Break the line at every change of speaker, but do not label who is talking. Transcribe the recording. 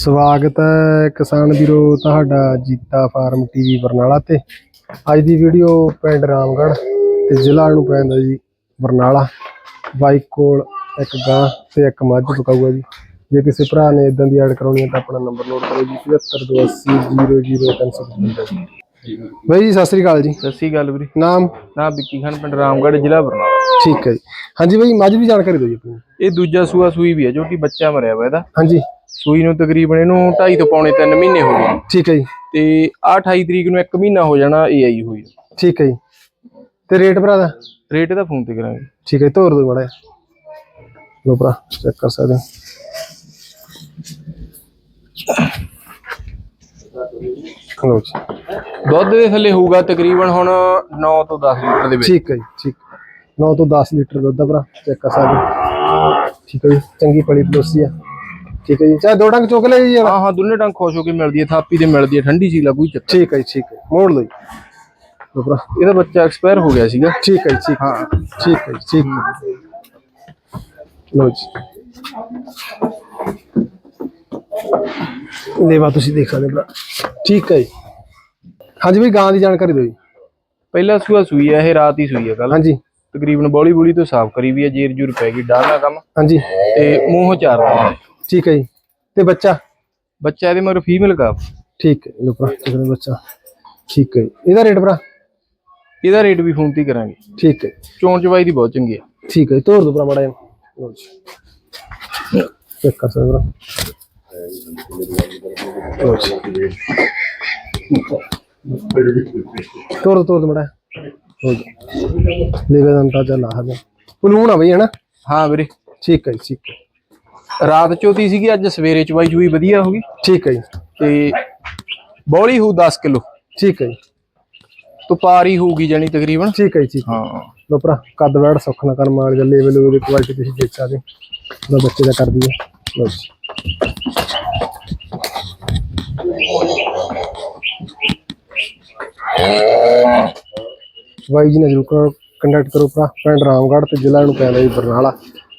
ਸਵਾਗਤ ਹੈ ਕਿਸਾਨ ਵੀਰੋ ਤੁਹਾਡਾ ਜੀਤਾ ਫਾਰਮ ਟੀਵੀ ਬਰਨਾਲਾ ਤੇ। ਅੱਜ ਦੀ ਵੀਡੀਓ ਪਿੰਡ ਰਾਮਗੜ੍ਹ ਤੇ ਜ਼ਿਲ੍ਹਾ ਨੂੰ ਪੈਂਦਾ ਜੀ ਬਰਨਾਲਾ। ਬਾਈਕ ਕੋਲ ਇੱਕ ਗਾਂ ਤੇ ਇੱਕ ਮੱਝ ਪਕਾਊਗਾ ਜੀ। ਜੇ ਕਿਸੇ ਭਰਾ ਨੇ ਇਦਾਂ ਦੀ ਐਡ ਕਰਾਉਣੀ ਹੈ ਤਾਂ ਆਪਣਾ ਨੰਬਰ ਨੋਟ ਕਰੋ ਜੀ 7528000355 ਬਾਈ ਜੀ ਸਤਿ ਸ੍ਰੀ ਅਕਾਲ ਜੀ।
ਸਤਿ ਸ਼੍ਰੀ ਅਕਾਲ ਵੀਰੇ।
ਨਾਮ?
ਨਾ ਵਿੱਕੀ ਖਾਨ ਪਿੰਡ ਰਾਮਗੜ੍ਹ ਜ਼ਿਲ੍ਹਾ ਬਰਨਾਲਾ।
ਠੀਕ ਹੈ ਜੀ। ਹਾਂਜੀ ਬਾਈ ਮੱਝ ਦੀ ਜਾਣਕਾਰੀ ਦਿਓ ਜੀ ਆਪਣੀ।
ਇਹ ਦੂਜਾ ਸੂਆ ਸੂਈ ਵੀ ਹੈ ਜੋ ਕਿ ਬੱਚਾ ਮਰਿਆ ਵਾ ਇਹਦਾ।
ਹਾਂਜੀ।
ਸੂਈ ਨੂੰ ਤਕਰੀਬਨ ਇਹਨੂੰ 2.5 ਤੋਂ ਪੌਣੇ 3 ਮਹੀਨੇ ਹੋ ਗਏ।
ਠੀਕ ਹੈ ਜੀ।
ਤੇ ਆ 28 ਤਰੀਕ ਨੂੰ 1 ਮਹੀਨਾ ਹੋ ਜਾਣਾ ਇਹ ਆਈ ਹੋਈ।
ਠੀਕ ਹੈ ਜੀ। ਤੇ ਰੇਟ ਭਰਾ ਦਾ?
ਰੇਟ ਇਹਦਾ ਫੋਨ ਤੇ ਕਰਾਂਗੇ।
ਠੀਕ ਹੈ ਤੋਰ ਦਿਓ ਮੜਾ ਲੋ ਭਰਾ ਚੈੱਕ ਕਰ ਸਕਦੇ ਹੋ। ਲੋ ਜੀ।
ਦੁੱਧ ਦੇ ਥੱਲੇ ਹੋਊਗਾ ਤਕਰੀਬਨ ਹੁਣ 9 ਤੋਂ 10 ਲੀਟਰ ਦੇ ਵਿੱਚ।
ਠੀਕ ਹੈ ਜੀ ਠੀਕ। 9 ਤੋਂ 10 ਲੀਟਰ ਦੁੱਧ ਭਰਾ ਚੈੱਕ ਕਰ ਸਕਦੇ ਹੋ। ਠੀਕ ਹੈ ਜੀ ਚੰਗੀ ਪਲੀ ਪਲੋਸੀ ਆ। ਠੀਕ ਹੈ ਜੀ ਚਾਹੇ ਦੋ ਡੰਗ ਚੁੱਕ ਲੈ ਜੀ
ਹਾਂ ਹਾਂ ਦੋਨੇ ਟੰਗ ਖੁਸ਼ ਹੋ ਕੇ ਮਿਲਦੀ ਹੈ ਥਾਪੀ ਤੇ ਮਿਲਦੀ ਹੈ ਠੰਡੀ ਸੀ ਕੋਈ ਚੱਕਰ।
ਠੀਕ ਹੈ ਜੀ ਠੀਕ ਹੈ ਮੋੜ ਲਓ ਜੀ।
ਇਹਦਾ ਬੱਚਾ ਐਕਸਪਾਇਰ ਹੋ ਗਿਆ ਸੀਗਾ।
ਠੀਕ ਹੈ ਠੀਕ ਹਾਂ। ਠੀਕ ਹੈ ਠੀਕ ਲੋ ਜੀ। ਲੇਵਾ ਤੁਸੀਂ ਦੇਖ ਸਕਦੇ ਭਰਾ। ਠੀਕ ਹੈ ਜੀ। ਹਾਂਜੀ ਵੀ ਗਾਂ ਦੀ ਜਾਣਕਾਰੀ ਦਿਓ ਜੀ।
ਪਹਿਲਾ ਸੂਆ ਸੂਈ ਹੈ ਇਹ ਰਾਤ ਹੀ ਸੂਈ ਹੈ ਕੱਲ
ਹਾਂਜੀ।
ਤਕਰੀਬਨ ਬੋਲੀ ਬੋਲੀ ਤੋਂ ਸਾਫ਼ ਕਰੀ ਵੀ ਹੈ ਜੇਰ ਜੂਰ ਪੈ ਗਈ ਡਾਲਾ ਕੰਮ।
ਹਾਂਜੀ।
ਤੇ ਮੂੰਹ ਚਾਰ ਦਾ
ਠੀਕ ਹੈ ਜੀ। ਤੇ ਬੱਚਾ?
ਬੱਚਾ ਇਹਦੇ ਮਗਰ ਫੀਮੇਲ ਕਾ
ਠੀਕ ਹੈ ਲੋ ਭਰਾ ਹੈ ਬੱਚਾ। ਠੀਕ ਹੈ ਜੀ। ਇਹਦਾ ਰੇਟ ਭਰਾ?
ਇਹਦਾ ਰੇਟ ਵੀ ਫੋਨ ਤੇ ਹੀ ਕਰਾਂਗੇ।
ਠੀਕ ਹੈ।
ਚੋਣ ਚਵਾਈ ਦੀ ਬਹੁਤ ਚੰਗੀ ਆ।
ਠੀਕ ਹੈ ਜੀ, ਤੋਰ ਦੋ ਭਰਾ ਮੜਾ ਜੀ। ਚੈੱਕ ਕਰ ਸਕਦੇ ਭਰਾ। ਜੀ। ਤੋਰ ਦੋ ਤੋਰ ਦੋ ਮੜਾ ਹੋ ਜੀ। ਲੇਵੇ ਦਾ ਅੰਦਾਜ਼ਾ ਲਾ ਹਦੇ ਪਲੂਣ ਆ ਬਈ ਹਨਾ?
ਹਾਂ ਵੀਰੇ।
ਠੀਕ ਹੈ ਜੀ ਠੀਕ ਹੈ।
ਰਾਤ ਚੋਤੀ ਸੀਗੀ ਅੱਜ ਸਵੇਰੇ ਚਵਾਈ ਚੂਈ ਵਧੀਆ ਹੋ ਗਈ।
ਠੀਕ ਹੈ ਜੀ।
ਤੇ ਬੌਲੀ ਹੋਊ 10 ਕਿਲੋ।
ਠੀਕ ਹੈ ਜੀ।
ਤੋਂ ਪਾਰੀ ਹੋਊਗੀ ਜਾਨੀ ਤਕਰੀਬਨ।
ਠੀਕ ਹੈ ਜੀ ਠੀਕ ਹੈ।
ਹਾਂ।
ਲੋ ਭਰਾ ਕੱਦ ਵੜ ਸੁੱਖ ਨਾ ਕਰਮ ਵਾਲੇ ਗੱਲੇ ਵੇਲੇ ਦੀ ਕੁਆਲਿਟੀ ਤੁਸੀਂ ਦੇਖ ਸਕਦੇ ਹੋ। ਲੋ ਬੱਚੇ ਦਾ ਕਰਦੀ ਹੈ। ਲੋ ਜੀ। ਬਾਈ ਜੀ ਨੇ ਜਰੂਰ ਕੰਟੈਕਟ ਕਰੋ ਭਰਾ ਪਿੰਡ ਰਾਮਗੜ੍ਹ ਤੇ ਜ਼ਿਲ੍ਹਾ ਨੂੰ ਪੈਂਦਾ ਜੀ ਬਰਨਾਲਾ।